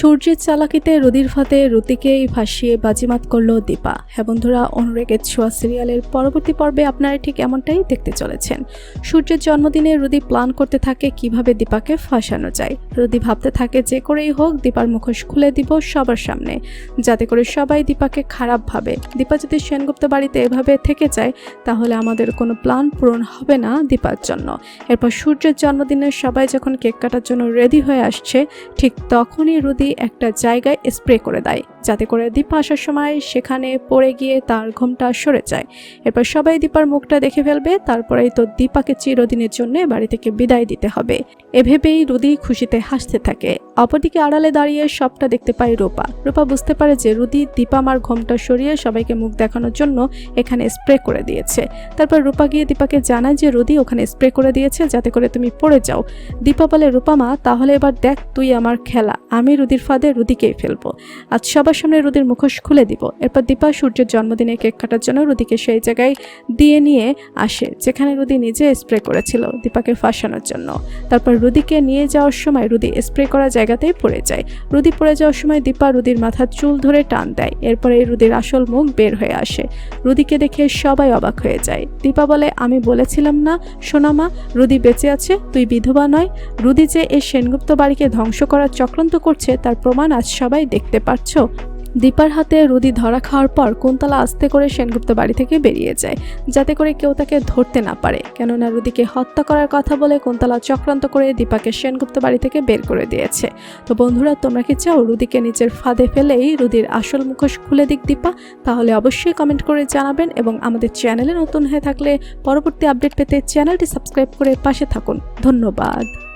সূর্যের চালাকিতে রুদির ফাতে রুতিকেই ভাসিয়ে বাজিমাত করল দীপা। হ্যাঁ বন্ধুরা অনুরেগের ছোঁয়া সিরিয়ালের পরবর্তী পর্বে আপনারা ঠিক এমনটাই দেখতে চলেছেন। সূর্যের জন্মদিনে রুদি প্ল্যান করতে থাকে কীভাবে দীপাকে ফাঁসানো যায়। রুদি ভাবতে থাকে যে করেই হোক দীপার মুখোশ খুলে দিব সবার সামনে। যাতে করে সবাই দীপাকে খারাপ ভাবে। দীপা যদি সেনগুপ্ত বাড়িতে এভাবে থেকে যায়, তাহলে আমাদের কোনো প্ল্যান পূরণ হবে না দীপার জন্য। এরপর সূর্যের জন্মদিনে সবাই যখন কেক কাটার জন্য রেডি হয়ে আসছে, ঠিক তখনই রুদি একটা জায়গায় স্প্রে করে দেয়। যাতে করে দীপা আসার সময় সেখানে পড়ে গিয়ে তার ঘুমটা সরে যায়। এরপর সবাই দীপার মুখটা দেখে ফেলবে, তারপরেই তো দীপাকে চিরদিনের জন্য বাড়ি থেকে বিদায় দিতে হবে। এভেবেই রুদি খুশিতে হাসতে থাকে। অপরদিকে আড়ালে দাঁড়িয়ে সবটা দেখতে পায় রূপা। রূপা বুঝতে পারে যে রুদি দীপা মার ঘুমটা সরিয়ে সবাইকে মুখ দেখানোর জন্য এখানে স্প্রে করে দিয়েছে। তারপর রূপা গিয়ে দীপাকে জানায় যে, রুদি, ওখানে স্প্রে করে দিয়েছে, যাতে করে তুমি পড়ে যাও। দীপা বলে, রূপা মা, তাহলে এবার দেখ, তুই আমার খেলা। আমি রুদির ফাঁদে রুদিকেই ফেলব। আজ সবার সামনে রুদির মুখোশ খুলে দিব। এরপর দীপা সূর্যের জন্মদিনে কেক কাটার জন্য রুদিকে সেই জায়গায় দিয়ে নিয়ে আসে, যেখানে রুদি নিজে স্প্রে করেছিল দীপাকে ফাঁসানোর জন্য। তারপর রুদিকে নিয়ে যাওয়ার সময় রুদি স্প্রে করা জায়গাতেই পড়ে যায়। রুদি পড়ে যাওয়ার সময় দীপা রুদির মাথার চুল ধরে টান দেয়, এরপরে রুদির আসল মুখ বের হয়ে আসে। রুদিকে দেখে সবাই অবাক হয়ে যায়। দীপা বলে, আমি বলেছিলাম না, সোনামা, রুদি বেঁচে আছে, তুই বিধবা নয়। রুদি যে এই সেনগুপ্ত বাড়িকে ধ্বংস করার চক্রান্ত করছে, তার প্রমাণ আজ সবাই দেখতে পারছ। দীপার হাতে রুদি ধরা খাওয়ার পর কুন্তলা আস্তে করে সেনগুপ্ত বাড়ি থেকে বেরিয়ে যায়, যাতে করে কেউ তাকে ধরতে না পারে। কেননা রুদিকে হত্যা করার কথা বলে কুন্তলা চক্রান্ত করে দীপাকে সেনগুপ্ত বাড়ি থেকে বের করে দিয়েছে। তো বন্ধুরা, তোমরা কি চাও রুদিকে নিজের ফাঁদে ফেলেই রুদির আসল মুখোশ খুলে দিক দীপা? তাহলে অবশ্যই কমেন্ট করে জানাবেন এবং আমাদের চ্যানেলে নতুন হয়ে থাকলে পরবর্তী আপডেট পেতে চ্যানেলটি সাবস্ক্রাইব করে পাশে থাকুন। ধন্যবাদ।